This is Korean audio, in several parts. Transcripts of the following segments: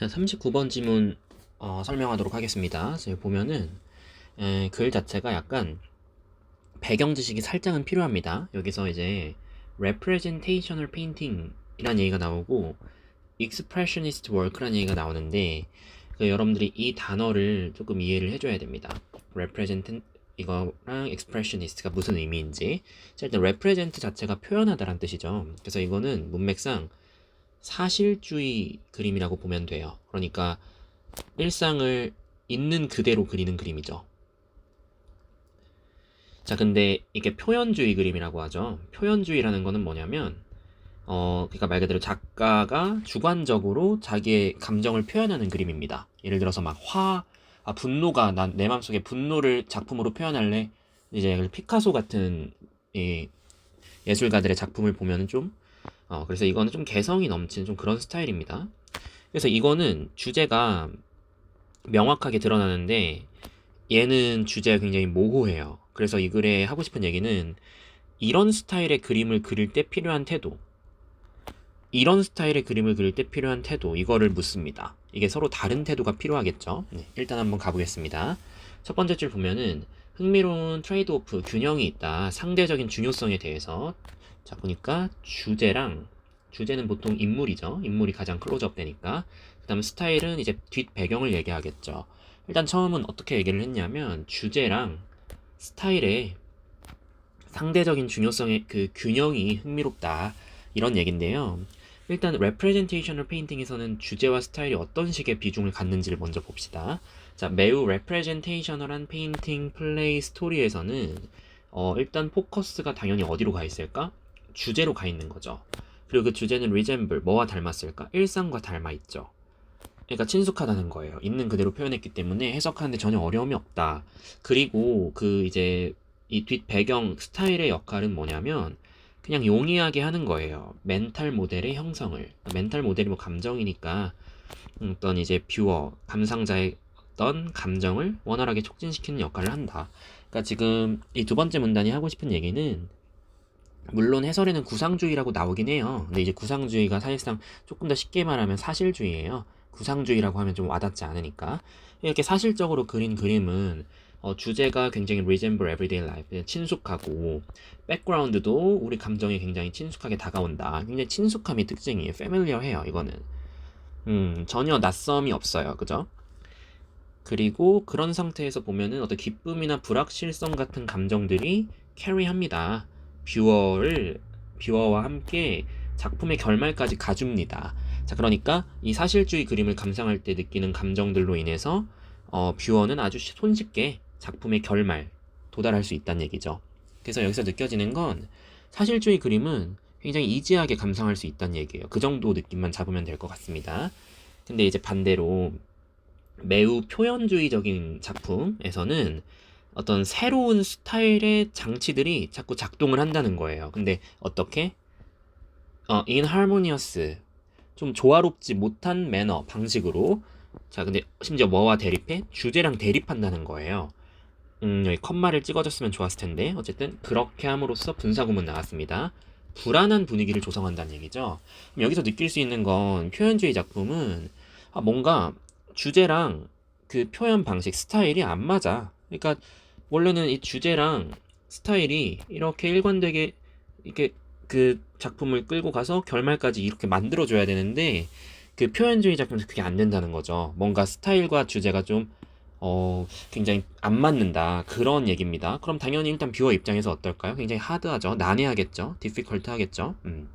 자, 39번 지문 어, 설명하도록 하겠습니다. 여기 보면은 에, 글 자체가 약간 배경 지식이 살짝은 필요합니다. 여기서 이제 representational painting이라는 얘기가 나오고 expressionist work라는 얘기가 나오는데 그 여러분들이 이 단어를 조금 이해를 해줘야 됩니다. represent 이거랑 expressionist가 무슨 의미인지 자, 일단 represent 자체가 표현하다라는 뜻이죠. 그래서 이거는 문맥상 사실주의 그림이라고 보면 돼요. 그러니까 일상을 있는 그대로 그리는 그림이죠. 자, 근데 이게 표현주의 그림이라고 하죠. 표현주의라는 거는 뭐냐면, 어, 그러니까 말 그대로 작가가 주관적으로 자기의 감정을 표현하는 그림입니다. 예를 들어서 막 화, 아, 분노가 난 내 마음속에 분노를 작품으로 표현할래. 이제 피카소 같은 이 예술가들의 작품을 보면은 좀 어, 그래서 이거는 좀 개성이 넘치는 좀 그런 스타일입니다. 그래서 이거는 주제가 명확하게 드러나는데 얘는 주제가 굉장히 모호해요. 그래서 이 글에 하고 싶은 얘기는 이런 스타일의 그림을 그릴 때 필요한 태도, 이런 스타일의 그림을 그릴 때 필요한 태도, 이거를 묻습니다. 이게 서로 다른 태도가 필요하겠죠. 네, 일단 한번 가보겠습니다. 첫 번째 줄 보면은 흥미로운 트레이드 오프, 균형이 있다. 상대적인 중요성에 대해서 자, 보니까 주제랑 주제는 보통 인물이죠. 인물이 가장 클로즈업 되니까. 그 다음 스타일은 이제 뒷 배경을 얘기하겠죠. 일단 처음은 어떻게 얘기를 했냐면 주제랑 스타일의 상대적인 중요성의 그 균형이 흥미롭다. 이런 얘긴데요. 일단 representational painting에서는 주제와 스타일이 어떤 식의 비중을 갖는지를 먼저 봅시다. 자, 매우 representational한 페인팅, 플레이, 스토리에서는 어, 일단 포커스가 당연히 어디로 가 있을까? 주제로 가 있는 거죠. 그리고 그 주제는 resemble, 뭐와 닮았을까? 일상과 닮아 있죠. 그러니까 친숙하다는 거예요. 있는 그대로 표현했기 때문에 해석하는데 전혀 어려움이 없다. 그리고 그 이제 이 뒷 배경 스타일의 역할은 뭐냐면 그냥 용이하게 하는 거예요. 멘탈 모델의 형성을. 멘탈 모델이 뭐 감정이니까 어떤 이제 뷰어, 감상자의 어떤 감정을 원활하게 촉진시키는 역할을 한다. 그러니까 지금 이 두 번째 문단이 하고 싶은 얘기는 물론 해설에는 구상주의라고 나오긴 해요. 근데 이제 구상주의가 사실상 조금 더 쉽게 말하면 사실주의예요. 구상주의라고 하면 좀 와닿지 않으니까 이렇게 사실적으로 그린 그림은 어, 주제가 굉장히 resemble everyday life, 친숙하고 백그라운드도 우리 감정에 굉장히 친숙하게 다가온다. 굉장히 친숙함이 특징이에요. familiar해요. 이거는 음, 전혀 낯섦이 없어요. 그죠? 그리고 그런 상태에서 보면은 어떤 기쁨이나 불확실성 같은 감정들이 캐리합니다. 뷰어를 뷰어와 함께 작품의 결말까지 가줍니다. 자, 그러니까 이 사실주의 그림을 감상할 때 느끼는 감정들로 인해서 어, 뷰어는 아주 손쉽게 작품의 결말 도달할 수 있다는 얘기죠. 그래서 여기서 느껴지는 건 사실주의 그림은 굉장히 이지하게 감상할 수 있다는 얘기예요. 그 정도 느낌만 잡으면 될 것 같습니다. 근데 이제 반대로 매우 표현주의적인 작품에서는 어떤 새로운 스타일의 장치들이 자꾸 작동을 한다는 거예요. 근데 어떻게? 어, in harmonious. 좀 조화롭지 못한 매너, 방식으로. 자, 근데 심지어 뭐와 대립해? 주제랑 대립한다는 거예요. 음, 여기 컴마를 찍어줬으면 좋았을 텐데. 어쨌든 그렇게 함으로써 분사구문 나왔습니다. 불안한 분위기를 조성한다는 얘기죠. 그럼 여기서 느낄 수 있는 건 표현주의 작품은 아, 뭔가 주제랑 그 표현 방식, 스타일이 안 맞아. 그러니까 원래는 이 주제랑 스타일이 이렇게 일관되게 이렇게 그 작품을 끌고 가서 결말까지 이렇게 만들어줘야 되는데 그 표현주의 작품에서 그게 안 된다는 거죠. 뭔가 스타일과 주제가 좀 어, 굉장히 안 맞는다. 그런 얘기입니다. 그럼 당연히 일단 뷰어 입장에서 어떨까요? 굉장히 하드하죠. 난해하겠죠. 디피컬트 하겠죠. 음.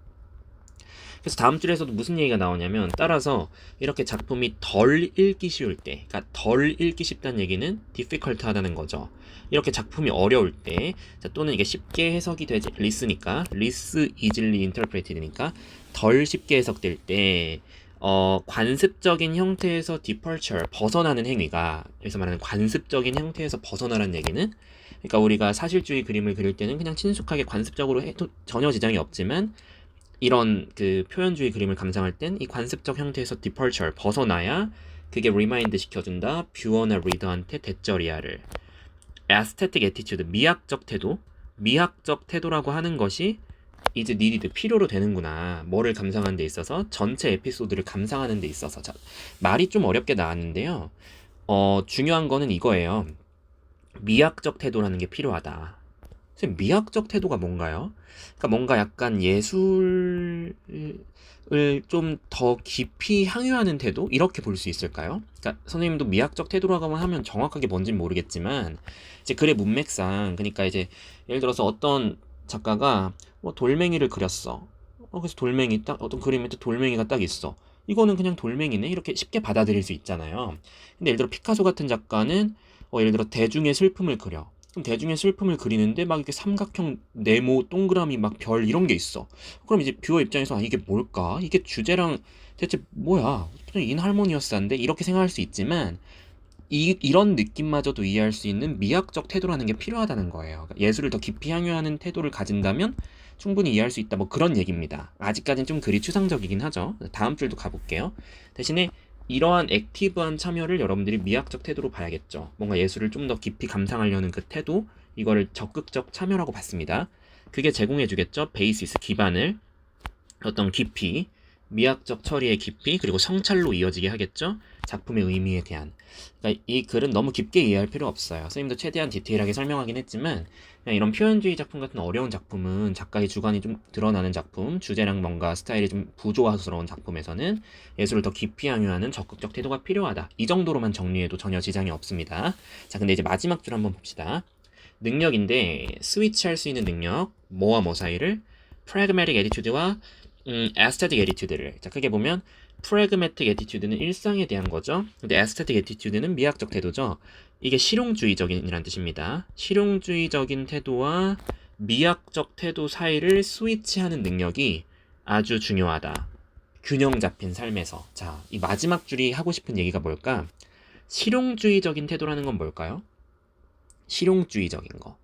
그래서 다음 줄에서도 무슨 얘기가 나오냐면 따라서 이렇게 작품이 덜 읽기 쉬울 때, 그러니까 덜 읽기 쉽다는 얘기는 difficult 하다는 거죠. 이렇게 작품이 어려울 때, 자, 또는 이게 쉽게 해석이 되지, 리스니까, 리스 easily interpreted니까 덜 쉽게 해석될 때, 어, 관습적인 형태에서 departure, 벗어나는 행위가, 여기서 말하는 관습적인 형태에서 벗어나라는 얘기는, 그러니까 우리가 사실주의 그림을 그릴 때는 그냥 친숙하게 관습적으로 해도 전혀 지장이 없지만, 이런 그 표현주의 그림을 감상할 땐 이 관습적 형태에서 departure 벗어나야 그게 remind 시켜준다 뷰어나 리더한테 대절이야를 aesthetic attitude 미학적 태도 미학적 태도라고 하는 것이 is needed 필요로 되는구나. 뭐를 감상하는 데 있어서 전체 에피소드를 감상하는 데 있어서 자, 말이 좀 어렵게 나왔는데요. 어, 중요한 거는 이거예요. 미학적 태도라는 게 필요하다. 미학적 태도가 뭔가요? 그러니까 뭔가 약간 예술을 좀 더 깊이 향유하는 태도? 이렇게 볼 수 있을까요? 그러니까 선생님도 미학적 태도라고 하면 정확하게 뭔진 모르겠지만 이제 글의 문맥상 그러니까 이제 예를 들어서 어떤 작가가 뭐 돌멩이를 그렸어. 어, 그래서 돌멩이 딱 어떤 그림에 또 돌멩이가 딱 있어. 이거는 그냥 돌멩이네 이렇게 쉽게 받아들일 수 있잖아요. 근데 예를 들어 피카소 같은 작가는 어, 예를 들어 대중의 슬픔을 그려. 대중의 슬픔을 그리는데 막 이렇게 삼각형 네모 동그라미 막 별 이런 게 있어. 그럼 이제 뷰어 입장에서 아, 이게 뭘까? 이게 주제랑 대체 뭐야? 인할모니어스한데 이렇게 생각할 수 있지만 이, 이런 느낌마저도 이해할 수 있는 미학적 태도라는 게 필요하다는 거예요. 그러니까 예술을 더 깊이 향유하는 태도를 가진다면 충분히 이해할 수 있다. 뭐 그런 얘기입니다. 아직까지는 좀 글이 추상적이긴 하죠. 다음 줄도 가볼게요. 대신에 이러한 액티브한 참여를 여러분들이 미학적 태도로 봐야겠죠. 뭔가 예술을 좀 더 깊이 감상하려는 그 태도, 이거를 적극적 참여라고 봤습니다. 그게 제공해주겠죠. 베이시스, 기반을 어떤 깊이, 미학적 처리의 깊이, 그리고 성찰로 이어지게 하겠죠. 작품의 의미에 대한. 그러니까 이 글은 너무 깊게 이해할 필요 없어요. 선생님도 최대한 디테일하게 설명하긴 했지만 그냥 이런 표현주의 작품 같은 어려운 작품은 작가의 주관이 좀 드러나는 작품, 주제랑 뭔가 스타일이 좀 부조화스러운 작품에서는 예술을 더 깊이 향유하는 적극적 태도가 필요하다. 이 정도로만 정리해도 전혀 지장이 없습니다. 자, 근데 이제 마지막 줄 한번 봅시다. 능력인데 스위치할 수 있는 능력, 뭐와 뭐 사이를 pragmatic attitude와 음, aesthetic attitude를 자 크게 보면 pragmatic attitude는 일상에 대한 거죠. 근데 aesthetic attitude는 미학적 태도죠. 이게 실용주의적인이란 뜻입니다. 실용주의적인 태도와 미학적 태도 사이를 스위치하는 능력이 아주 중요하다. 균형 잡힌 삶에서. 자, 이 마지막 줄이 하고 싶은 얘기가 뭘까? 실용주의적인 태도라는 건 뭘까요? 실용주의적인 거.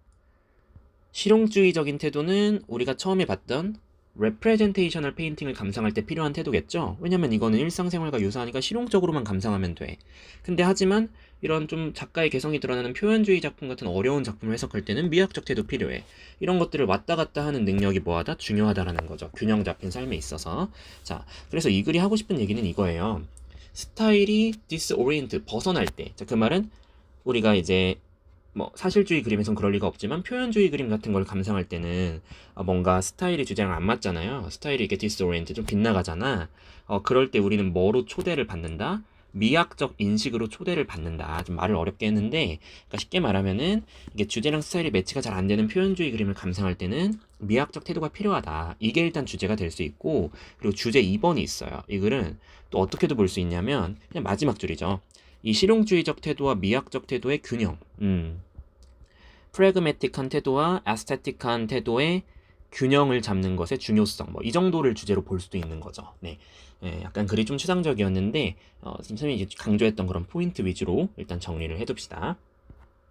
실용주의적인 태도는 우리가 처음에 봤던 representational painting을 감상할 때 필요한 태도겠죠? 왜냐면 이거는 일상생활과 유사하니까 실용적으로만 감상하면 돼. 근데 하지만 이런 좀 작가의 개성이 드러나는 표현주의 작품 같은 어려운 작품을 해석할 때는 미학적 태도 필요해. 이런 것들을 왔다 갔다 하는 능력이 뭐하다? 중요하다라는 거죠. 균형 잡힌 삶에 있어서. 자, 그래서 이 글이 하고 싶은 얘기는 이거예요. 스타일이 디스오리엔트 벗어날 때. 자, 그 말은 우리가 이제 뭐 사실주의 그림에선 그럴 리가 없지만 표현주의 그림 같은 걸 감상할 때는 어, 뭔가 스타일이 주제랑 안 맞잖아요. 스타일이 이렇게 디스오리엔트 좀 빗나가잖아. 어, 그럴 때 우리는 뭐로 초대를 받는다? 미학적 인식으로 초대를 받는다. 좀 말을 어렵게 했는데, 그러니까 쉽게 말하면은 이게 주제랑 스타일이 매치가 잘 안 되는 표현주의 그림을 감상할 때는 미학적 태도가 필요하다. 이게 일단 주제가 될 수 있고, 그리고 주제 2번이 있어요. 이 글은 또 어떻게도 볼 수 있냐면 그냥 마지막 줄이죠. 이 실용주의적 태도와 미학적 태도의 균형. 음. 프레그매틱한 태도와 아스테틱한 태도의 균형을 잡는 것의 중요성. 뭐 이 정도를 주제로 볼 수도 있는 거죠. 네. 예, 약간 글이 좀 추상적이었는데 어, 선생님이 강조했던 그런 포인트 위주로 일단 정리를 해둡시다.